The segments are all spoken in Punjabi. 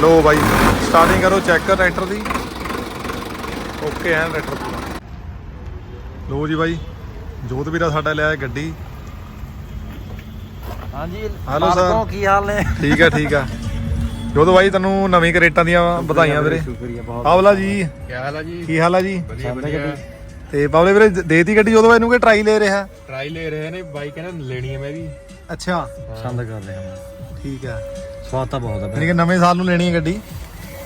ਲੋ ਬਾਈ ਸਟਾਰਟਿੰਗ ਕਰੋ ਚੈੱਕ ਕਰ ਟਰੈਕਟਰ ਦੀ। ਓਕੇ ਐਨ ਟਰੈਕਟਰ ਪੂਰਾ। ਲੋ ਜੀ ਬਾਈ ਜੋਤ ਵੀਰਾ ਸਾਡਾ ਲਿਆ ਗੱਡੀ। ਹਾਂਜੀ sir. ਮਾਲਕੋ, ਕੀ ਹਾਲ ਨੇ? ਠੀਕ ਹੈ ਠੀਕ ਹੈ। ਜੋਤ ਬਾਈ ਤੈਨੂੰ ਨਵੀਂ ਕਰੇਟਾਂ ਦੀਆਂ ਵਧਾਈਆਂ ਵੀਰੇ ਸ਼ੁਕਰੀਆ ਬਹੁਤ। ਆਵਲਾ ਜੀ। ਕੀ ਹਾਲ ਆ ਜੀ? ਕੀ ਹਾਲ ਆ ਜੀ? ਹੈ? ਤੇ ਬਾਬਲੇ ਵੀਰੇ ਦੇਤੀ ਗੱਡੀ ਜਦੋਂ ਇਹਨੂੰ ਕਿ ਟਰਾਈ ਲੈ ਰਿਹਾ? ਟਰਾਈ ਲੈ ਰਹੇ ਨੇ ਬਾਈਕ ਇਹਨਾਂ ਲੈਣੀ ਹੈ ਮੈਂ ਵੀ। ਅੱਛਾ। ਪਸੰਦ ਕਰਦੇ ਹਾਂ ਠੀਕ ਹੈ। ਸਵਾਦ ਤਾਂ ਬਹੁਤ ਯਾਨੀ ਹੈ ਕਿ ਨਵੇਂ ਸਾਲ ਨੂੰ ਲੈਣੀ ਹੈ ਗੱਡੀ।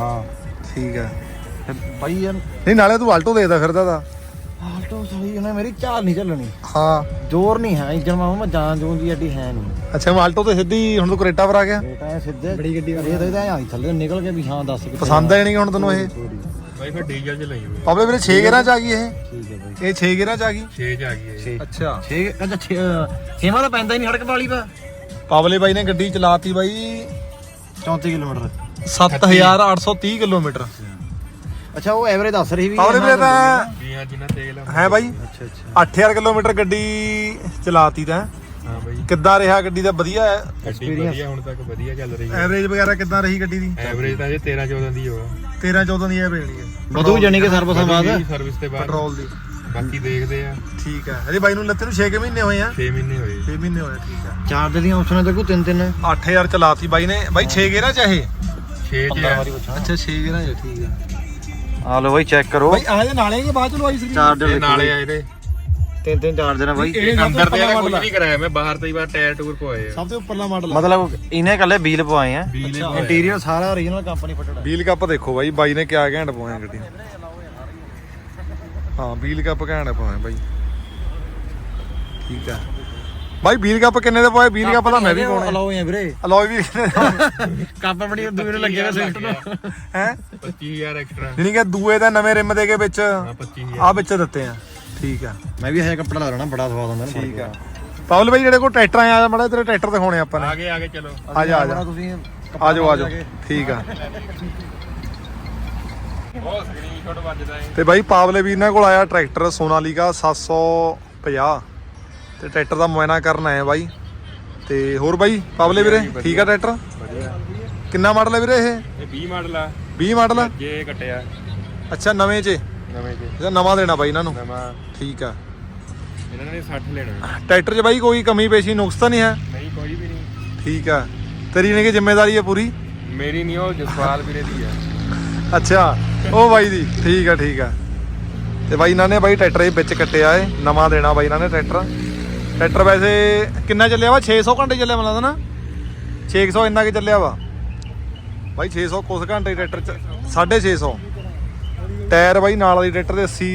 ਹਾਂ। ਠੀਕ ਹੈ। ਤੇ ਬਾਈ ਯਾਰ ਨਹੀਂ ਨਾਲੇ ਤੂੰ ਆਲਟੋ ਦੇਦਾ ਫਿਰਦਾ ਦਾ ਆਲਟੋ ਸਾਲੀ ਉਹਨੇ ਮੇਰੀ ਚਾਲ ਨਹੀਂ ਚੱਲਣੀ। ਹਾਂ। ਜ਼ੋਰ ਨਹੀਂ ਹੈ ਇੰਜਨ ਮਾਮਾ ਮੈਂ ਜਾਨ ਜੂਨ ਦੀ ਐਡੀ ਹੈ ਨਹੀਂ। ਅੱਛਾ ਮੈਂ ਆਲਟੋ ਤੇ ਸਿੱਧੀ ਹੁਣ ਤੂੰ ਕਰੇਟਾ ਪਰ ਆ ਗਿਆ। ਬੇਟਾ ਇਹ ਸਿੱਧੇ। ਬੜੀ ਗੱਡੀ ਇਹ ਤਾਂ ਇਹਦਾ ਆਈ ਥੱਲੇ ਨਿਕਲ ਕੇ ਵੀ ਹਾਂ ਦੱਸ ਕਿੱਥੇ ਪਸੰਦ ਆ ਜਾਣੀ ਹੁਣ ਤੈਨੂੰ ਇਹ। ਬਾਈ ਫਿਰ ਡੀਜ਼ਲ ਚ ਲਈ ਹੋਈ ਬਾਬਲੇ ਵੀਰੇ 6 ਗੇਰਾਂ ਚ ਆ ਗਈ ਇਹ। ਠੀਕ ਹੈ ਬਾਈ। ਇਹ 6 ਗੇਰਾਂ ਚ ਆ ਗਈ। 6 ਚ ਆ ਗਈ ਹੈ ਅੱਛਾ। 6 ਅੱਛਾ ਛੇ- ਛੇਵਾਂ ਤਾਂ ਪੈਂਦਾ ਹੀ ਨਹੀਂ ਸੜਕ ਵਾਲੀ ਪਾ। ਪਾਵਲੇ ਬਾਈ ਨੇ ਗੱਡੀ ਚਲਾਤੀ ਬਾਈ। 34 ਕਿਲੋਮੀਟਰ। 7830 ਕਿਲੋਮੀਟਰ। ਅੱਛਾ ਉਹ ਐਵਰੇਜ ਦੱਸ ਰਹੀ ਵੀ ਪਾਵਲੇ ਵੀਰੇ ਤਾਂ ਜੀ ਹਾਂ ਜਿੰਨਾ ਤੇਲ ਹੈ ਬਾਈ। ਅੱਛਾ ਅੱਛਾ। 8000 ਕਿਲੋਮੀਟਰ ਗੱਡੀ ਚਲਾਤੀ ਤਾਂ। ਹਾਂ ਬਾਈ। ਕਿੱਦਾਂ ਰਿਹਾ ਗੱਡੀ ਦਾ? ਵਧੀਆ ਹੈ। ਗੱਡੀ ਵਧੀਆ ਹੁਣ ਤੱਕ ਵਧੀਆ ਚੱਲ ਰਹੀ ਹੈ। ਐਵਰੇਜ ਵਗੈਰਾ ਕਿੱਦਾਂ ਰਹੀ ਗੱਡੀ ਦੀ? ਐਵਰੇਜ ਤਾਂ ਜੇ 13 14 ਦੀ ਹੋਗਾ 13 14 ਦੀ ਐਵਰੇਜ ਹੈ। ਵਧੂ ਜਾਣੀ ਕਿ ਸਰਵਿਸਾਂ ਬਾਅਦ? ਸਰਵਿਸ ਤੇ ਬਾਅਦ। ਪੈਟਰੋਲ ਦੀ। ਬਾਕੀ ਦੇਖਦੇ ਆ। ਠੀਕ ਹੈ ਹਜੇ ਬਾਈ ਨੂੰ ਲੱਤੇ ਨੂੰ 6 ਮਹੀਨੇ ਹੋਏ ਆ। 6 ਮਹੀਨੇ ਹੋਏ। 6 ਮਹੀਨੇ ਹੋਏ ਠੀਕ ਹੈ ਚਾਰ ਦੀਆਂ ਆਪਸ਼ਨਾਂ ਤੇ ਕੋ ਤਿੰਨ। ਤਿੰਨ 8000 ਚਲਾਤੀ ਬਾਈ ਨੇ। ਬਾਈ 6 ਗੇਰਾਂ ਚ ਇਹ? 6 ਚ ਆ। ਅੱਛਾ 6 ਗੇਰਾਂ ਚ ਠੀਕ ਹੈ ਆ ਲੋ ਬਾਈ ਚੈੱਕ ਕਰੋ। ਬਾਈ ਆਹ ਜੇ ਨਾਲੇ ਕਿ ਬਾਅਦ ਚ ਲਵਾਈ ਸੀ ਚਾਰਜਰ ਇਹ ਨਾਲੇ ਆ ਇਹਦੇ। ਤਿੰਨ ਤਿੰਨ ਚਾਰਜਰ ਆ ਬਾਈ। ਇਹ ਅੰਦਰ ਤੇ ਇਹਦਾ ਕੁਝ ਨਹੀਂ ਕਰਾਇਆ ਮੈਂ ਬਾਹਰ ਤੇ ਹੀ ਬਾਹਰ ਟਾਇਰ ਟੂਰ ਪਵਾਏ ਆ। ਸਭ ਤੋਂ ਉੱਪਰਲਾ ਮਾਡਲ ਮਤਲਬ ਇਹਨੇ ਕੱਲੇ ਵੀਲ ਪਵਾਏ ਆ। ਇੰਟੀਰੀਅਰ ਸਾਰਾ ਓਰੀਜਨਲ ਕੰਪਨੀ ਫਟੜਾ। ਵੀਲ ਕੱਪ ਦੇਖੋ ਬਾਈ ਬਾਈ ਨੇ ਕਿਆ ਘੈਂਟ ਪਵਾਏ ਗੱਡੀ ਨੂੰ। ਹਾਂ ਵੀਲ ਕੱਪ ਘੈਂਟ ਪਵਾਏ ਬਾਈ। ਠੀਕ ਹੈ ਬਾਈ ਵੀਲ ਕੱਪ ਕਿੰਨੇ ਦੇ ਪਵਾਏ ਵੀਲ ਕੱਪ ਤਾਂ ਮੈਂ ਵੀ ਪਾਉਣੇ। ਅਲਾਓ ਆ ਵੀਰੇ। ਅਲੋਏ ਵੀ ਕੱਪ ਬਣੀ ਦੂਏ ਨੂੰ ਲੱਗੇ ਹੋਏ ਸਵਿਫਟ ਨੂੰ ਹੈ? 25000 ਐਕਸਟਰਾ ਜਿਹਨੀ ਕਿ ਦੂਏ ਦਾ ਨਵੇਂ ਰਿਮ ਦੇ ਕੇ ਵਿੱਚ ਹਾਂ 25000 ਆ ਵਿੱਚ ਦਿੱਤੇ ਆ। ਠੀਕ ਆ। ਮੈਂ ਵੀ ਹਜੇ ਕੱਪੜਾ ਲਾ ਲੈਣਾ ਬੜਾ ਸਵਾਦ ਆਉਂਦਾ ਨਾ ਠੀਕ ਆ। ਪਾਵਲ ਬਾਈ ਜਿਹੜੇ ਕੋਲ ਟਰੈਕਟਰ ਆਇਆ ਮੜਾ ਤੇਰੇ ਟਰੈਕਟਰ ਦਿਖਾਉਣੇ ਆਪਾਂ ਨੇ। ਆਗੇ ਆਗੇ ਚਲੋ। ਆ ਜਾ ਆ ਜਾ। ਤੁਸੀਂ ਆ ਜਾਓ ਆ ਜਾਓ। ਠੀਕ ਆ। ਬਹੁਤ ਸਕਰੀਨਸ਼ਾਟ ਵੱਜਦਾ ਹੈ। ਤੇ ਬਾਈ ਪਾਵਲੇ ਵੀਰ ਨਾਲ ਕੋਲ ਆਇਆ ਟਰੈਕਟਰ ਸੋਨਾਲੀਕਾ 750 ਤੇ ਟਰੈਕਟਰ ਦਾ ਮੁਆਇਨਾ ਕਰਨ ਆਏ ਆ ਬਾਈ। ਤੇ ਹੋਰ ਬਾਈ ਪਾਵਲੇ ਵੀਰੇ ਠੀਕ ਆ ਟਰੈਕਟਰ? ਕਿੰਨਾ ਮਾਡਲ ਹੈ ਵੀਰੇ ਇਹ? ਇਹ 20 ਮਾਡਲ ਆ। 20 ਮਾਡਲ? ਆ? ਜੇ ਕੱਟਿਆ। ਅੱਛਾ ਨਵੇਂ 'ਚ ਨਵੇਂ ਚ ਨਵਾਂ ਦੇਣਾ ਬਾਈ ਇਹਨਾਂ ਨੂੰ? ਨਵਾਂ। ਠੀਕ ਆ। ਇਹਨਾਂ ਨੇ 60 ਲੈਣਾ ਟਰੈਕਟਰ 'ਚ ਬਾਈ ਕੋਈ ਕਮੀ ਪੇਸ਼ੀ ਨੁਕਸ ਤਾਂ ਨਹੀਂ ਹੈ? ਨਹੀਂ ਕੋਈ ਵੀ ਨਹੀਂ। ਠੀਕ ਆ। ਤੇਰੀ ਨੇ ਕਿ ਜ਼ਿੰਮੇਵਾਰੀ ਹੈ ਪੂਰੀ? ਮੇਰੀ ਨਹੀਂ ਉਹ ਜਸਪਾਲ ਵੀਰੇ ਦੀ ਆ ਅੱਛਾ ਉਹ ਬਾਈ ਦੀ। ਠੀਕ ਆ ਠੀਕ ਆ। ਤੇ ਬਾਈ ਇਹਨਾਂ ਨੇ ਬਾਈ ਟਰੈਕਟਰ ਇਹ ਵਿੱਚ ਕੱਟਿਆ ਏ ਨਵਾਂ ਦੇਣਾ ਬਾਈ ਇਹਨਾਂ ਨੇ ਟਰੈਕਟਰ। ਟਰੈਕਟਰ ਵੈਸੇ ਕਿੰਨਾ ਚੱਲਿਆ ਵਾ? 600 ਘੰਟੇ ਚੱਲਿਆ ਮੈਨੂੰ ਲੱਗਦਾ ਨਾ। 600 ਇੰਨਾ ਕਿ ਚੱਲਿਆ ਵਾ। ਬਾਈ 600 ਕੁਛ ਘੰਟੇ ਟਰੈਕਟਰ ਚ 650 ਟਾਇਰ ਬਾਈ ਨਾਲ ਵਾਲੀ ਟਰੈਕਟਰ ਦੇ 80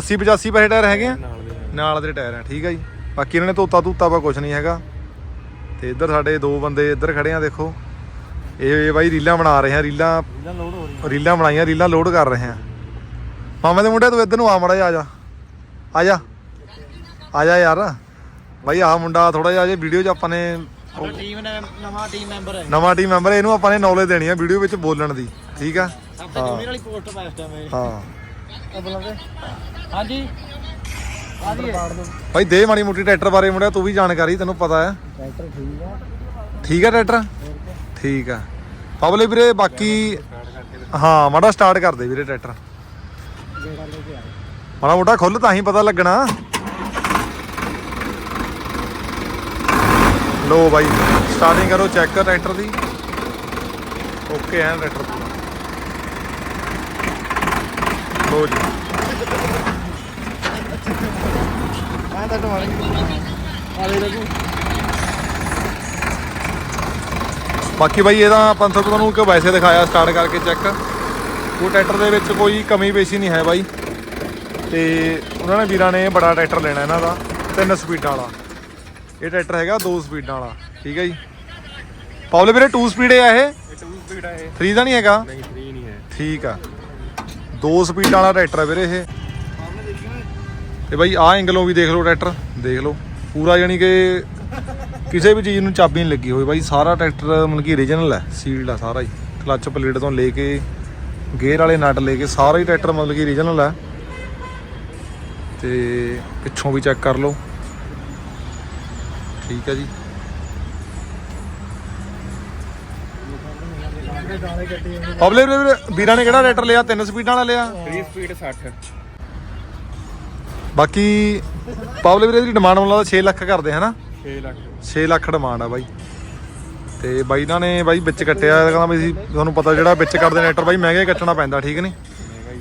80 85 ਪੈਸੇ ਟਾਇਰ ਹੈਗੇ ਆ। ਨਾਲ ਦੇ ਨਾਲ ਦੇ ਟਾਇਰ ਆ ਠੀਕ ਆ ਜੀ। ਬਾਕੀ ਇਹਨਾਂ ਨੇ ਧੋਤਾ ਧੂਤਾ ਵਾ ਕੁਛ ਨਹੀਂ ਹੈਗਾ। ਤੇ ਇੱਧਰ ਸਾਡੇ ਦੋ ਬੰਦੇ ਇੱਧਰ ਖੜੇ ਆ ਦੇਖੋ। ਇਹ ਬਾਈ ਰੀਲਾਂ ਬਣਾ ਰਹੇ ਆ ਰੀਲਾਂ ਲੋਡ ਹੋ ਰੀਲਾਂ ਬਣਾਈਆਂ ਰੀਲਾਂ ਲੋਡ ਕਰ ਰਹੇ ਆ ਮਾਮੇ ਦੇ ਮੁੰਡੇ ਤੂੰ ਇੱਧਰ ਨੂੰ ਆ ਮੜਾ ਜਾ ਆ ਜਾ। ਆ ਜਾ। ਆ ਜਾ ਯਾਰ। ਬਾਈ ਆ ਮੁੰਡਾ ਥੋੜਾ ਜਿਹਾ ਜੇ ਵੀਡੀਓ 'ਚ ਆਪਾਂ ਨੇ ਟੀਮ ਨਵਾਂ ਟੀਮ ਮੈਂਬਰ ਹੈ। ਨਵਾਂ ਟੀਮ ਮੈਂਬਰ ਇਹਨੂੰ ਆਪਾਂ ਨੇ ਨੌਲੇਜ ਦੇਣੀ ਆ ਵੀਡੀਓ ਵਿੱਚ ਬੋਲਣ ਦੀ ਠੀਕ ਆ? ਜੂਨੀਅਰ ਵਾਲੀ ਪੋਸਟ ਹਾਂ ਹਾਂਜੀ। ਦੇ ਮਾੜੀ ਮੋਟੀ ਟਰੈਕਟਰ ਬਾਰੇ ਮੁੰਡਿਆ ਤੂੰ ਵੀ ਜਾਣਕਾਰੀ ਤੈਨੂੰ ਪਤਾ ਹੈ। ਟਰੈਕਟਰ ਠੀਕ ਆ। ਠੀਕ ਆ ਟਰੈਕਟਰ? ਠੀਕ ਆ। ਪਬਲਿਕ ਵੀਰੇ, ਬਾਕੀ ਹਾਂ, ਮਾੜਾ ਸਟਾਰਟ ਕਰ ਦੇ ਵੀਰੇ ਟਰੈਕਟਰ। ਮਾੜਾ ਮੋਟਾ ਖੁੱਲ ਤਾਂ ਹੀ ਪਤਾ ਲੱਗਣਾ। ਲੋ ਬਾਈ ਸਟਾਰਟਿੰਗ ਕਰੋ ਚੈੱਕ ਕਰ ਟਰੈਕਟਰ ਦੀ। ਓਕੇ ਐਨ ਟਰੈਕਟਰ ਪੂਰਾ। ਲੋ ਜੀ। ਮੈਂ ਤਾਂ ਟਮਾਟਰ ਆ ਲੱਗੂ ਬਾਕੀ ਬਾਈ ਇਹਦਾ 500 ਤੁਹਾਨੂੰ ਇੱਕ ਵੈਸੇ ਦਿਖਾਇਆ ਸਟਾਰਟ ਕਰਕੇ ਚੈੱਕ ਉਹ ਟਰੈਕਟਰ ਦੇ ਵਿੱਚ ਕੋਈ ਕਮੀ ਪੇਸ਼ੀ ਨਹੀਂ ਹੈ ਬਾਈ। ਤੇ ਉਹਨਾਂ ਨੇ ਵੀਰਾਂ ਨੇ ਬੜਾ ਟਰੈਕਟਰ ਲੈਣਾ ਇਹਨਾਂ ਦਾ ਤਿੰਨ ਸਪੀਡਾਂ ਵਾਲਾ। ਇਹ ਟਰੈਕਰ ਹੈਗਾ ਦੋ ਸਪੀਡਾਂ ਵਾਲਾ ਠੀਕ ਹੈ ਜੀ। ਪਾਵਲੇ ਵੀਰੇ 2 ਸਪੀਡ ਹੈ ਇਹ? ਇਹ 2 ਸਪੀਡ ਆ ਇਹ। 3 ਦਾ ਨਹੀਂ ਹੈਗਾ? ਨਹੀਂ 3 ਨਹੀਂ ਹੈ। ਠੀਕ ਆ। ਦੋ ਸਪੀਡਾਂ ਵਾਲਾ ਟਰੈਕਟਰ ਹੈ ਵੀਰੇ ਇਹ। ਤੇ ਬਾਈ ਆਹ ਐਂਗਲੋਂ ਵੀ ਦੇਖ ਲਓ ਟਰੈਕਟਰ ਦੇਖ ਲਓ। ਪੂਰਾ ਯਾਨੀ ਕਿ ਕਿਸੇ ਵੀ ਚੀਜ਼ ਨੂੰ ਚਾਬੀ ਨਹੀਂ ਲੱਗੀ ਹੋਈ ਬਾਈ ਸਾਰਾ ਟਰੈਕਟਰ ਮਤਲਬ ਕਿ ਓਰੀਜਨਲ ਹੈ ਸੀਲਡ ਆ ਸਾਰਾ ਹੀ। ਕਲੱਚ ਪਲੇਟ ਤੋਂ ਲੈ ਕੇ ਗੇਅਰ ਵਾਲੇ ਨਟ ਲੈ ਕੇ ਸਾਰਾ ਹੀ ਟਰੈਕਟਰ ਮਤਲਬ ਕਿ ਓਰੀਜਨਲ ਹੈ। ਤੇ ਪਿੱਛੋਂ ਵੀ ਚੈੱਕ ਕਰ ਲਓ। ਠੀਕ ਹੈ ਜੀ। ਪਬਲਿਕ ਵੀਰੇ ਵੀਰਾਂ ਨੇ ਕਿਹੜਾ ਟਰੈਕਟਰ ਲਿਆ? ਤਿੰਨ ਸਪੀਡਾਂ ਵਾਲਾ ਲਿਆ? 3 ਸਪੀਡ 60 ਬਾਕੀ ਪਬਲਿਕ ਵੀਰੇ ਦੀ ਡਿਮਾਂਡ ਮੁੱਲਾ ਦਾ 6 ਲੱਖ ਕਰਦੇ ਹਨਾ? 6 ਲੱਖ 6 ਲੱਖ ਡਿਮਾਂਡ ਆ ਬਾਈ। ਤੇ ਬਾਈ ਇਹਨਾਂ ਨੇ ਬਾਈ ਵਿੱਚ ਕੱਟਿਆ ਕਹਿੰਦਾ ਵੀ ਅਸੀਂ ਤੁਹਾਨੂੰ ਪਤਾ ਜਿਹੜਾ ਵਿੱਚ ਕੱਟਦੇ ਟਰੈਕਟਰ ਬਾਈ ਮਹਿੰਗੇ ਕੱਟਣਾ ਪੈਂਦਾ ਠੀਕ ਨਹੀਂ?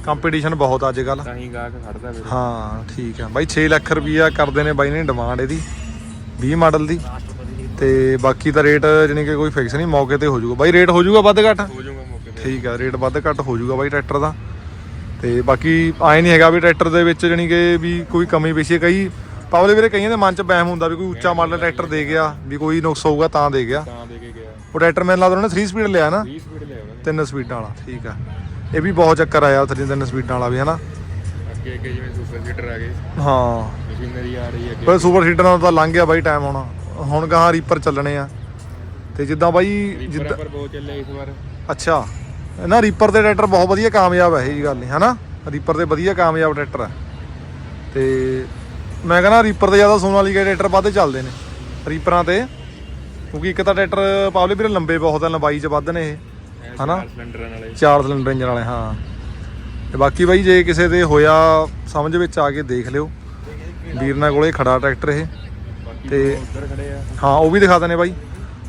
ਕੰਪੀਟੀਸ਼ਨ ਬਹੁਤ ਅੱਜ ਕੱਲ ਤਾਂ ਹੀ ਗਾਹਕ ਖੜਦਾ ਵੀਰੇ ਹਾਂ ਠੀਕ ਆ। ਬਾਈ 6 ਲੱਖ ਰੁਪਈਆ ਕਰਦੇ ਨੇ ਬਾਈ ਨੇ ਡਿਮਾਂਡ ਇਹਦੀ 20 ਮਾਡਲ ਦੀ। ਤੇ ਬਾਕੀ ਤਾਂ ਰੇਟ ਜਾਣੀ ਕਿ ਕੋਈ ਫਿਕਸ ਨਹੀਂ ਮੌਕੇ ਤੇ ਹੋ ਜਾਊਗਾ। ਬਾਈ ਰੇਟ ਹੋ ਜਾਊਗਾ ਵੱਧ ਘੱਟ? ਹੋ ਜਾਊਗਾ ਮੌਕੇ ਤੇ। ਠੀਕ ਆ ਰੇਟ ਵੱਧ ਘੱਟ ਹੋ ਜਾਊਗਾ ਬਾਈ ਟਰੈਕਟਰ ਦਾ। ਤੇ ਬਾਕੀ ਆਏ ਨਹੀਂ ਹੈਗਾ ਵੀ ਟਰੈਕਟਰ ਦੇ ਵਿੱਚ ਜਾਣੀ ਕਿ ਵੀ ਕੋਈ ਕਮੀ ਪੇਸ਼ੀ। ਕਈ ਪਾਵਲੇ ਵੀਰੇ ਕਈਆਂ ਦੇ ਮਨ 'ਚ ਵਹਿਮ ਹੁੰਦਾ ਵੀ ਕੋਈ ਉੱਚਾ ਮਾਡਲ ਟਰੈਕਟਰ ਦੇ ਗਿਆ ਵੀ ਕੋਈ ਨੁਕਸ ਹੋਊਗਾ ਤਾਂ ਦੇ ਗਿਆ। ਤਾਂ ਦੇ ਕੇ ਗਿਆ। ਉਹ ਟਰੈਕਟਰ ਮੈਨੂੰ ਲੱਗਦਾ ਉਹਨੇ 3 ਸਪੀਡ ਲਿਆ ਨਾ। 20 ਸਪੀਡ ਲਿਆ ਉਹਨਾਂ। ਤਿੰਨ ਸਪੀਡਾਂ ਵਾਲਾ ਠੀਕ ਆ। ਇਹ ਵੀ ਬਹੁਤ ਚੱਕਰ ਆਇਆ ਉੱਥੇ ਤਿੰਨ ਸਪੀਡਾਂ ਵਾਲਾ ਵੀ ਹਨਾ? ਅੱਗੇ ਅੱਗੇ ਜਿਵੇਂ ਸੁਪਰ ਸੀਟਰ ਆ ਗਏ। ਹਾਂ। ਮਸ਼ੀਨਰੀ ਆ ਰਹੀ ਹੈ ਅੱਗੇ। ਪਰ ਸੁਪਰ ਸੀਟਰ ਨਾਲ ਤਾਂ ਲੰਘ ਗਿਆ ਬਾਈ ਟਾਈਮ ਹੁਣ। ਹੁਣ ਗਾਹਾਂ ਰੀਪਰ ਚੱਲਣੇ ਆ। ਤੇ ਜਿੱਦਾਂ ਬਾਈ ਰੀਪਰ ਜਿੱਦਾਂ ਪਰ ਬਹੁਤ ਚੱਲੇ ਇਸ ਵਾਰ। ਅੱਛਾ। ਨਾ ਰੀਪਰ ਦੇ ਟਰੈਕਟਰ ਬਹੁਤ ਵਧੀਆ ਕਾਮਯਾਬ ਹੈ ਇਹ ਜੀ ਗੱਲ ਨਹੀਂ ਹਨਾ? ਰੀਪਰ ਦੇ ਵਧੀਆ ਕਾਮਯਾਬ ਟਰੈਕਟਰ ਹੈ ਤੇ ਮੈਂ ਕਹਿੰਦਾ ਰੀਪਰ ਤੇ ਜ਼ਿਆਦਾ ਸੋਨਾਲੀਕਾ ਟਰੈਕਟਰ ਵੱਧ ਚੱਲਦੇ ਨੇ? ਰੀਪਰਾਂ ਤੇ। ਕਿਉਂਕਿ ਇੱਕ ਤਾਂ ਟਰੈਕਟਰ ਪਾਵਲੇ ਵੀਰੇ ਲੰਬੇ ਬਹੁਤ ਆ ਲੰਬਾਈ 'ਚ ਵੱਧ ਨੇ ਇਹ। ਹਨਾ? ਚਾਰ ਸਿਲੰਡਰਾਂ ਵਾਲੇ। ਚਾਰ ਸਿਲੰਡਰ ਇੰਜਨ ਵਾਲੇ ਹਾਂ। ਤੇ ਬਾਕੀ ਬਾਈ ਜੇ ਕਿਸੇ ਦੇ ਹੋਇਆ ਸਮਝ ਵਿੱਚ ਆ ਕੇ ਦੇਖ ਲਿਓ। ਵੀਰਨਾ ਕੋਲੇ ਖੜਾ ਟਰੈਕਟਰ ਇਹ। ਤੇ- ਦੋ ਉੱਧਰ ਖੜੇ ਆ। ਹਾਂ ਉਹ ਵੀ ਦਿਖਾ ਦਨੇ ਬਾਈ।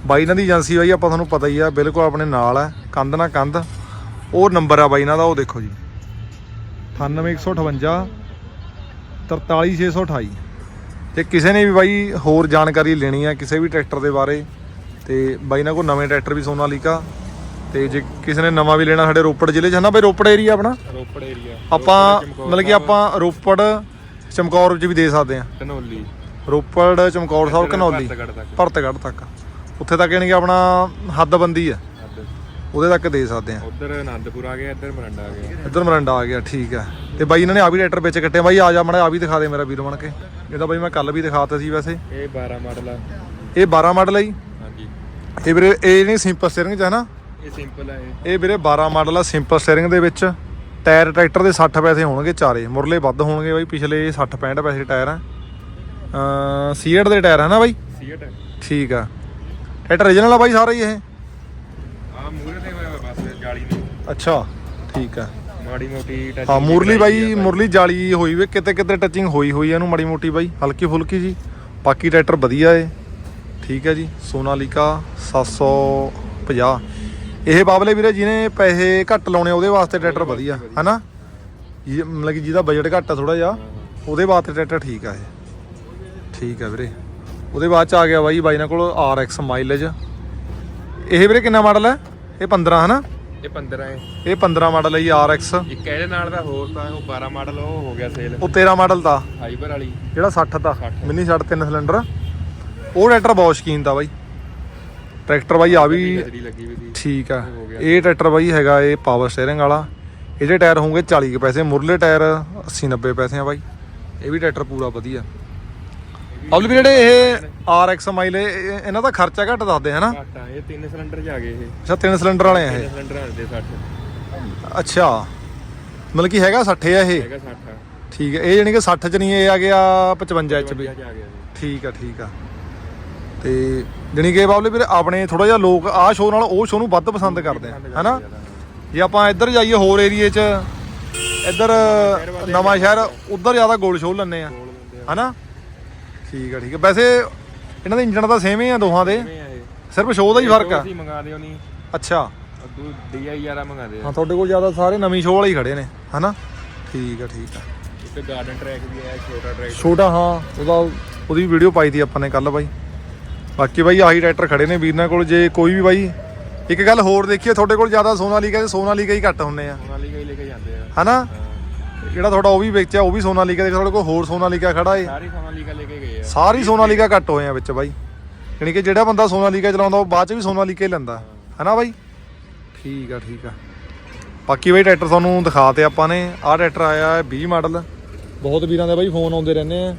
ਬਾਈ ਇਹਨਾਂ ਦੀ ਏਜੰਸੀ ਬਾਈ ਆਪਾਂ ਤੁਹਾਨੂੰ ਪਤਾ ਹੀ ਆ ਬਿਲਕੁਲ ਆਪਣੇ ਨਾਲ ਹੈ ਕੰਧ ਨਾਲ ਕੰਧ। ਉਹ ਨੰਬਰ ਆ ਬਾਈ ਇਹਨਾਂ ਦਾ ਉਹ ਦੇਖੋ ਜੀ। 98158 43628 ਤੇ ਕਿਸੇ ਨੇ ਵੀ ਬਾਈ ਹੋਰ ਜਾਣਕਾਰੀ ਲੈਣੀ ਆ ਕਿਸੇ ਵੀ ਟਰੈਕਟਰ ਦੇ ਬਾਰੇ ਤੇ ਬਾਈ ਨਾਲ ਕੋਲ ਨਵੇਂ ਟਰੈਕਟਰ ਵੀ ਸੋਨਾਲੀਕਾ ਤੇ ਜੇ ਕਿਸੇ ਨੇ ਨਵਾਂ ਵੀ ਲੈਣਾ ਸਾਡੇ ਰੋਪੜ ਜ਼ਿਲ੍ਹੇ 'ਚ ਹੈ ਨਾ ਬਾਈ ਰੋਪੜ ਏਰੀਆ ਆਪਣਾ? ਰੋਪੜ ਏਰੀਆ। ਆਪਾਂ ਮਤਲਬ ਕਿ ਆਪਾਂ ਰੋਪੜ ਚਮਕੌਰ 'ਚ ਵੀ ਦੇ ਸਕਦੇ ਆ। ਧਨੌਲੀ ਰੋਪੜ ਚਮਕੌਰ ਸਾਹਿਬ ਘਨੌਲੀ ਭਰਤਗੜ੍ਹ ਤੱਕ। ਉੱਥੇ ਤੱਕ ਯਾਨੀ ਕਿ ਆਪਣਾ ਹੱਦਬੰਦੀ ਆ। ਉਹਦੇ ਤੱਕ ਦੇ ਸਕਦੇ ਆ ਉੱਧਰ ਆਨੰਦਪੁਰ ਆ ਗਿਆ ਇੱਧਰ ਮਰੰਡਾ ਆ ਗਿਆ। ਇੱਧਰ ਮਰੰਡਾ ਆ ਗਿਆ ਠੀਕ ਆ ਤੇ ਬਾਈ ਇਹਨਾਂ ਨੇ ਆ ਵੀ ਟਰੈਕਟਰ ਵਿੱਚ ਕੱਟਿਆ ਬਾਈ ਆ ਜਾ ਮੜਾ ਆ ਵੀ ਦਿਖਾ ਦੇ ਮੇਰਾ ਵੀਰ ਬਣ ਕੇ। ਇਹ ਤਾਂ ਬਾਈ ਮੈਂ ਕੱਲ ਵੀ ਦਿਖਾਤਾ ਸੀ ਵੈਸੇ। ਇਹ 12 ਮਾਡਲ ਆ। ਇਹ 12 ਮਾਡਲ ਜੀ। ਹਾਂਜੀ। ਇਹ ਵੀਰੇ ਇਹ ਨਹੀਂ ਸਿੰਪਲ ਸਟੀਅਰਿੰਗ ਚ ਹੈ ਨਾ ਇਹ ਸਿੰਪਲ ਆ ਇਹ। ਇਹ ਵੀਰੇ 12 ਮਾਡਲ ਆ ਸਿੰਪਲ ਸਟੀਅਰਿੰਗ ਦੇ ਵਿੱਚ। ਟਾਇਰ ਟਰੈਕਟਰ ਦੇ 60 ਪੈਸੇ ਹੋਣਗੇ ਚਾਰੇ। ਮੁਰਲੇ ਵੱਧ ਹੋਣਗੇ ਬਾਈ ਪਿਛਲੇ 60 65 ਪੈਸੇ ਟਾਇਰ ਆ। ਅ ਸੀਐਟ ਦੇ ਟਾਇਰ ਹੈ ਨਾ ਬਾਈ? ਸੀਟ ਠੀਕ ਆ। ਟਰੈਕਟਰ origignal ਆ ਬਾਈ ਸਾਰਾ ਹੀ ਇਹ ਆ ਮੂਰੇ ਤੇ ਹੋਇਆ ਵਾ ਬਸ ਜਾਲੀ ਨਹੀਂ ਅੱਛਾ ਠੀਕ ਆ। ਮਾੜੀ ਮੋਟੀ touching ਹਾਂ ਮੁਰਲੀ ਬਾਈ ਮੁਰਲੀ ਜਾਲੀ ਹੋਈ ਵੇ ਕਿਤੇ ਕਿਤੇ ਟੱਚਿੰਗ ਹੋਈ ਹੋਈ ਆ ਇਹਨੂੰ ਮਾੜੀ ਮੋਟੀ ਬਾਈ ਹਲਕੀ ਫੁਲਕੀ ਜੀ। ਬਾਕੀ ਟਰੈਕਟਰ ਵਧੀਆ ਏ। ਠੀਕ ਹੈ ਜੀ ਸੋਨਾਲੀਕਾ 750 ਇਹ ਬਾਬਲੇ ਵੀਰੇ ਜਿਹਨੇ ਪੈਸੇ ਘੱਟ ਲਾਉਣੇ ਉਹਦੇ ਵਾਸਤੇ ਟਰੈਕਟਰ ਵਧੀਆ ਹਨਾ? ਮਤਲਬ ਕਿ ਜਿਹਦਾ ਬਜਟ ਘੱਟ ਆ ਥੋੜਾ ਜਿਹਾ ਉਹਦੇ ਵਾਸਤੇ ਟਰੈਕਟਰ ਠੀਕ ਆ ਇਹ। ਠੀਕ ਆ ਵੀਰੇ। ਉਹਦੇ ਬਾਅਦ ਚ ਆ ਗਿਆ ਬਾਈ ਬਾਈ ਨਾਲ ਕੋਲ RX ਮਾਈਲੇਜ ਇਹ ਵੀਰੇ ਕਿੰਨਾ ਮਾਡਲ ਹੈ ਇਹ 15 ਹਨਾ? ਇਹ 15 ਹੈ। ਇਹ 15 ਮਾਡਲ ਹੈ ਜੀ RX ਇੱਕ ਇਹਦੇ ਨਾਲ ਦਾ ਹੋਰ ਤਾਂ ਉਹ 12 ਮਾਡਲ ਉਹ ਹੋ ਗਿਆ ਸੇਲ ਉਹ 13 ਮਾਡਲ ਦਾ। ਫਾਈਬਰ ਵਾਲੀ। ਜਿਹੜਾ 60 ਦਾ। 60 ਮਿੰਨੀ 60 ਤਿੰਨ ਸਿਲੰਡਰ ਉਹ ਟਰੈਕਟਰ ਬਹੁਤ ਸ਼ਕੀਨ ਦਾ ਬਾਈ। ਟਰੈਕਟਰ ਬਾਈ ਆ ਵੀ ਠੀਕ ਆ। ਇਹ ਟਰੈਕਟਰ ਬਾਈ ਹੈਗਾ ਇਹ ਪਾਵਰ ਸਟੀਅਰਿੰਗ ਵਾਲਾ। ਇਹਦੇ ਟਾਇਰ ਹੋਣਗੇ 40 ਕੁ ਪੈਸੇ। ਮੁਰਲੇ ਟਾਇਰ 80 90 ਪੈਸੇ ਆ ਬਾਈ। ਇਹ ਵੀ ਟਰੈਕਟਰ ਪੂਰਾ ਵਧੀਆ। ਅਬਲ ਵੀ ਜਿਹੜੇ ਇਹ RX ਮਾਈਲੇ ਇਹਨਾਂ ਦਾ ਖਰਚਾ ਘੱਟ ਦੱਸਦੇ ਹਨਾ? ਘੱਟ ਆ ਇਹ ਤਿੰਨ ਸਿਲੰਡਰ ਚ ਆ ਗਏ ਇਹ। ਅੱਛਾ ਤਿੰਨ ਸਿਲੰਡਰ ਵਾਲੇ ਆ ਇਹ? ਸਿਲੰਡਰ ਆਉਂਦੇ 60 ਅੱਛਾ। ਮਤਲਬ ਕਿ ਹੈਗਾ 60 ਆ ਇਹ? ਹੈਗਾ 60 ਠੀਕ ਹੈ ਇਹ ਜਾਨੀ ਕਿ 60 ਚ ਨਹੀਂ ਇਹ ਆ ਗਿਆ 55 ਚ ਵੀ। ਆ। ਠੀਕ ਆ ਠੀਕ ਆ। ਤੇ ਜਣੀ ਕਿ ਬਾਬਲੇ ਵੀਰੇ ਆਪਣੇ ਥੋੜਾ ਜਿਹਾ ਲੋਕ ਆਹ ਸ਼ੋਅ ਨਾਲ ਉਹ ਸ਼ੋਅ ਨੂੰ ਵੱਧ ਪਸੰਦ ਕਰਦੇ ਆ ਹਨਾ? ਜੇ ਆਪਾਂ ਇੱਧਰ ਜਾਈਏ ਹੋਰ ਏਰੀਏ 'ਚ ਇੱਧਰ ਨਵਾਂ ਸ਼ਹਿਰ ਉਧਰ ਜ਼ਿਆਦਾ ਗੋਲ ਸ਼ੋਅ ਆ ਦਿੰਦੇ ਆ। ਹਨਾ? ਠੀਕ ਆ ਠੀਕ ਆ। ਵੈਸੇ ਇਹਨਾਂ ਦੇ ਇੰਜਣ ਤਾਂ ਸੇਮ ਹੀ ਆ ਦੋਹਾਂ ਦੇ। ਕਿਵੇਂ ਆ ਇਹ। ਸਿਰਫ ਸ਼ੋਅ ਦਾ ਹੀ ਫ਼ਰਕ ਆ। ਅਸੀਂ ਨਹੀਂ ਅੱਛਾ। ਅੱਗੂ ਹਾਂ ਤੁਹਾਡੇ ਕੋਲ ਜ਼ਿਆਦਾ ਸਾਰੇ ਨਵੀਂ ਸ਼ੋਅ ਵਾਲੇ ਹੀ ਖੜੇ ਨੇ ਹਨਾ? ਠੀਕ ਆ ਠੀਕ ਆ। ਇੱਕ ਗਾਰਡਨ ਟਰੈਕ ਵੀ ਹੈ ਛੋਟਾ ਟਰੈਕ ਛੋਟਾ ਹਾਂ ਉਹਦਾ ਉਹਦੀ ਵੀਡੀਓ ਪਾਈ ਤੀ ਆਪਾਂ ਨੇ ਕੱਲ ਬਾਈ। ਬਾਕੀ ਬਾਈ ਆਹੀ ਟਰੈਕਟਰ ਖੜੇ ਨੇ ਵੀਰਨਾਂ ਕੋਲ ਜੇ ਕੋਈ ਵੀ ਬਾਈ ਇੱਕ ਗੱਲ ਹੋਰ ਦੇਖੀਏ ਤੁਹਾਡੇ ਕੋਲ ਜ਼ਿਆਦਾ ਸੋਨਾਲੀਕਾ ਤੇ ਸੋਨਾਲੀਕਾ ਹੀ ਘੱਟ ਹੁੰਨੇ ਆ। ਸੋਨਾਲੀ ਕਈ ਲੈ ਕੇ ਜਾਂਦੇ ਆ। ਹਨਾ। ਜਿਹੜਾ ਤੁਹਾਡਾ ਉਹ ਵੀ ਵੇਚਿਆ ਉਹ ਵੀ ਸੋਨਾਲੀਕਾ ਦੇ ਤੁਹਾਡੇ ਕੋਲ ਹੋਰ ਸੋਨਾਲੀਕਾ ਖੜਾ ਏ। ਸਾਰੀ ਸੋਨਾਲੀ ਕਾ ਲੈ ਕੇ ਗਏ ਆ। ਸਾਰੀ ਸੋਨਾਲੀਕਾ ਘੱਟ ਹੋਏ ਆ ਵਿੱਚ ਬਾਈ। ਯਾਨੀ ਕਿ ਜਿਹੜਾ ਬੰਦਾ ਸੋਨਾਲੀਕਾ ਚਲਾਉਂਦਾ ਉਹ ਬਾਅਦ ਚ ਵੀ ਸੋਨਾਲੀਕਾ ਹੀ ਲੈਂਦਾ। ਹਨਾ ਬਾਈ? ਠੀਕ ਆ ਠੀਕ ਆ। ਬਾਕੀ ਬਾਈ ਟਰੈਕਟਰ ਤੁਹਾਨੂੰ ਦਿਖਾਤੇ ਆਪਾਂ ਨੇ। ਆਹ ਟਰੈਕਟਰ ਆਇਆ ਹੈ 20 ਮਾਡਲ। ਬਹੁਤ ਵੀਰਾਂ ਦੇ ਬਾਈ ਫੋਨ ਆਉਂਦੇ ਰਹਿੰਦੇ ਆ।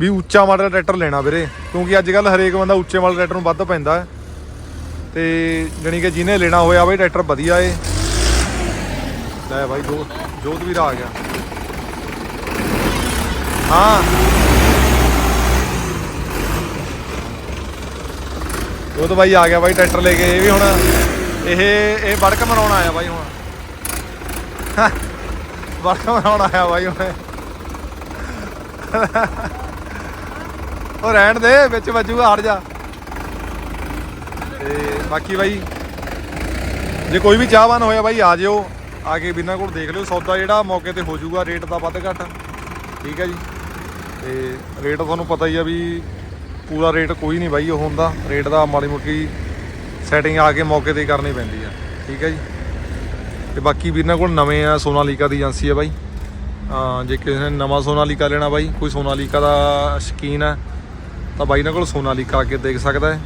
ਵੀ ਉੱਚਾ ਮਾਡਲ ਟਰੈਕਟਰ ਲੈਣਾ ਵੀਰੇ। ਕਿਉਂਕਿ ਅੱਜ ਕੱਲ ਹਰੇਕ ਬੰਦਾ ਉੱਚੇ ਮਾਡਲ ਟਰੈਕਟਰ ਨੂੰ ਵੱਧ ਪੈਂਦਾ ਤੇ ਜਾਣੀ ਕਿ ਜਿਹਨੇ ਲੈਣਾ ਹੋਇਆ ਬਾਈ ਟਰੈਕਟਰ ਵਧੀਆ ਏ। ਲੈ ਬਾਈ ਦੋ ਜੋਤ ਵੀਰ ਆ ਗਿਆ। ਹਾਂ। ਉਹ ਤਾਂ ਬਾਈ ਆ ਗਿਆ ਬਾਈ, ਟਰੈਕਟਰ ਲੈ ਕੇ। ਇਹ ਵੀ ਹੁਣ ਇਹ ਇਹ ਵੜਕ ਮਰਾਉਣ ਆਇਆ ਬਾਈ ਹੁਣ। ਵੜਕ ਮਰਾਉਣ ਆਇਆ ਬਾਈ ਹੁਣ। ਉਹ ਰਹਿਣ ਦੇ, ਵਿੱਚ ਵੱਜੂਗਾ, ਹਟ ਜਾ। ਤੇ ਬਾਕੀ ਬਾਈ, ਜੇ ਕੋਈ ਵੀ ਚਾਹਵਾਨ ਹੋਇਆ ਬਾਈ, ਆ ਜਿਓ। ਆ ਕੇ ਬਿਨਾਂ ਕੋਲ ਦੇਖ ਲਿਓ। ਸੌਦਾ ਜਿਹੜਾ ਮੌਕੇ ਤੇ ਹੋ ਜਾਊਗਾ ਰੇਟ ਦਾ ਵੱਧ ਘੱਟ ਠੀਕ ਹੈ ਜੀ। ਤੇ ਰੇਟ ਤੁਹਾਨੂੰ ਪਤਾ ਹੀ ਆ ਵੀ ਪੂਰਾ ਰੇਟ ਕੋਈ ਨਹੀਂ ਬਾਈ ਉਹ ਹੁੰਦਾ। ਰੇਟ ਦਾ ਮਾੜੀ ਮੋਟੀ ਸੈਟਿੰਗ ਆ ਕੇ ਮੌਕੇ ਤੇ ਕਰਨੀ ਪੈਂਦੀ ਆ। ਠੀਕ ਹੈ ਜੀ। ਤੇ ਬਾਕੀ ਵੀਰਾਂ ਕੋਲ ਨਵੇਂ ਆ ਸੋਨਾਲੀਕਾ ਦੀ ਏਜੰਸੀ ਆ ਬਾਈ। ਜੇ ਕਿਸੇ ਨੇ ਨਵਾਂ ਸੋਨਾਲੀਕਾ ਲੈਣਾ ਬਾਈ, ਕੋਈ ਸੋਨਾਲੀਕਾ ਦਾ ਸ਼ਕੀਨ ਹੈ ਤਾਂ ਬਾਈ ਨਾਲ ਕੋਲ ਸੋਨਾਲੀਕਾ ਆ ਕੇ ਦੇਖ ਸਕਦਾ ਹੈ।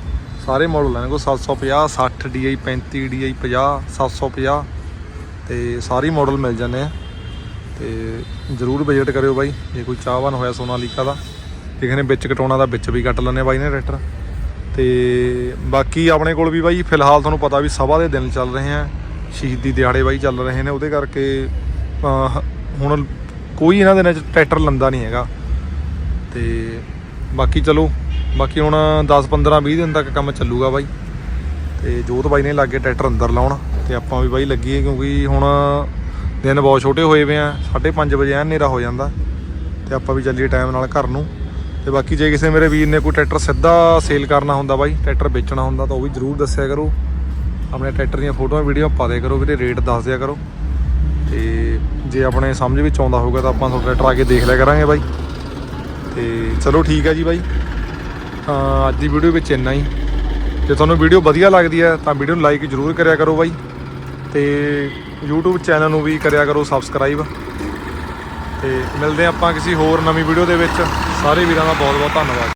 ਸਾਰੇ ਮਾਡਲ ਇਹਨਾਂ ਕੋਲ 750 60 DI 35 DI 50 750 ਤੇ ਸਾਰੇ ਮਾਡਲ ਮਿਲ ਜਾਂਦੇ ਆ। ਤੇ ਜਰੂਰ ਵਿਜ਼ਿਟ ਕਰਿਓ ਬਾਈ, ਜੇ ਕੋਈ ਚਾਹਵਾਨ ਹੋਇਆ ਸੋਨਾਲੀਕਾ ਦਾ। ਕਿਸੇ ਨੇ ਵਿੱਚ ਕਟਾਉਣਾ ਦਾ ਵਿੱਚ ਵੀ ਕੱਟ ਲੈਣੇ ਬਾਈ ਨੇ ਟਰੈਕਟਰ ਤੇ ਬਾਕੀ ਆਪਣੇ ਕੋਲ ਵੀ ਬਾਈ, ਫਿਲਹਾਲ ਤੁਹਾਨੂੰ ਪਤਾ ਵੀ ਸਭਾ ਦੇ ਦਿਨ ਚੱਲ ਰਹੇ ਆ। ਸ਼ਹੀਦੀ ਦਿਹਾੜੇ ਬਾਈ ਚੱਲ ਰਹੇ ਨੇ, ਉਹਦੇ ਕਰਕੇ ਹੁਣ ਕੋਈ ਇਹਨਾਂ ਦਿਨਾਂ 'ਚ ਟਰੈਕਟਰ ਲੰਦਾ ਨਹੀਂ ਹੈਗਾ। ਤੇ ਬਾਕੀ ਚਲੋ, ਬਾਕੀ ਹੁਣ 10 15 20 ਦਿਨ ਤੱਕ ਕੰਮ ਚੱਲੂਗਾ ਬਾਈ। ਤੇ ਜੋਤ ਬਾਈ ਨੇ ਲੱਗੇ ਟਰੈਕਟਰ ਅੰਦਰ ਲਾਉਣ। ਤੇ ਆਪਾਂ ਵੀ ਬਾਈ ਲੱਗੀਏ ਕਿਉਂਕਿ ਹੁਣ ਦਿਨ ਬਹੁਤ ਛੋਟੇ ਹੋਏ ਵੇ ਆ 5:30 ਵਜੇ ਐਨ ਹਨੇਰਾ ਹੋ ਜਾਂਦਾ ਤੇ ਆਪਾਂ ਵੀ ਚੱਲੀਏ ਟਾਈਮ ਨਾਲ ਘਰ ਨੂੰ। ਤੇ ਬਾਕੀ ਜੇ ਕਿਸੇ ਮੇਰੇ ਵੀਰ ਨੇ ਕੋਈ ਟਰੈਕਟਰ ਸਿੱਧਾ ਸੇਲ ਕਰਨਾ ਹੁੰਦਾ ਬਾਈ, ਟਰੈਕਟਰ ਵੇਚਣਾ ਹੁੰਦਾ ਤਾਂ ਉਹ ਵੀ ਜਰੂਰ ਦੱਸਿਆ ਕਰੋ। ਆਪਣੇ ਟਰੈਕਟਰ ਦੀਆਂ ਫੋਟੋਆਂ, ਵੀਡੀਓ ਪਾ ਦਿਆ ਕਰੋ, ਵੀਰੇ ਰੇਟ ਦੱਸ ਦਿਆ ਕਰੋ। ਤੇ ਜੇ ਆਪਣੇ ਸਮਝ ਵਿੱਚ ਆਉਂਦਾ ਹੋਊਗਾ ਤਾਂ ਆਪਾਂ ਤੁਹਾਡਾ ਟਰੈਕਟਰ ਆ ਕੇ ਦੇਖ ਲਿਆ ਕਰਾਂਗੇ ਬਾਈ। ਤੇ ਚਲੋ ਠੀਕ ਹੈ ਜੀ ਬਾਈ। ਤਾਂ ਅੱਜ ਦੀ ਵੀਡੀਓ ਵਿੱਚ ਇੰਨਾ ਹੀ। ਜੇ ਤੁਹਾਨੂੰ ਵੀਡੀਓ ਵਧੀਆ ਲੱਗਦੀ ਹੈ ਤਾਂ ਵੀਡੀਓ ਨੂੰ ਲਾਈਕ ਜ਼ਰੂਰ ਕਰਿਆ ਕਰੋ ਬਾਈ। ਤੇ YouTube ਚੈਨਲ ਨੂੰ ਵੀ ਕਰਿਆ ਕਰੋ ਸਬਸਕ੍ਰਾਈਬ ਤੇ ਮਿਲਦੇ ਹਾਂ ਆਪਾਂ ਕਿਸੇ ਹੋਰ ਨਵੀਂ ਵੀਡੀਓ ਦੇ ਵਿੱਚ। ਸਾਰੇ ਵੀਰਾਂ ਦਾ ਬਹੁਤ ਬਹੁਤ ਧੰਨਵਾਦ।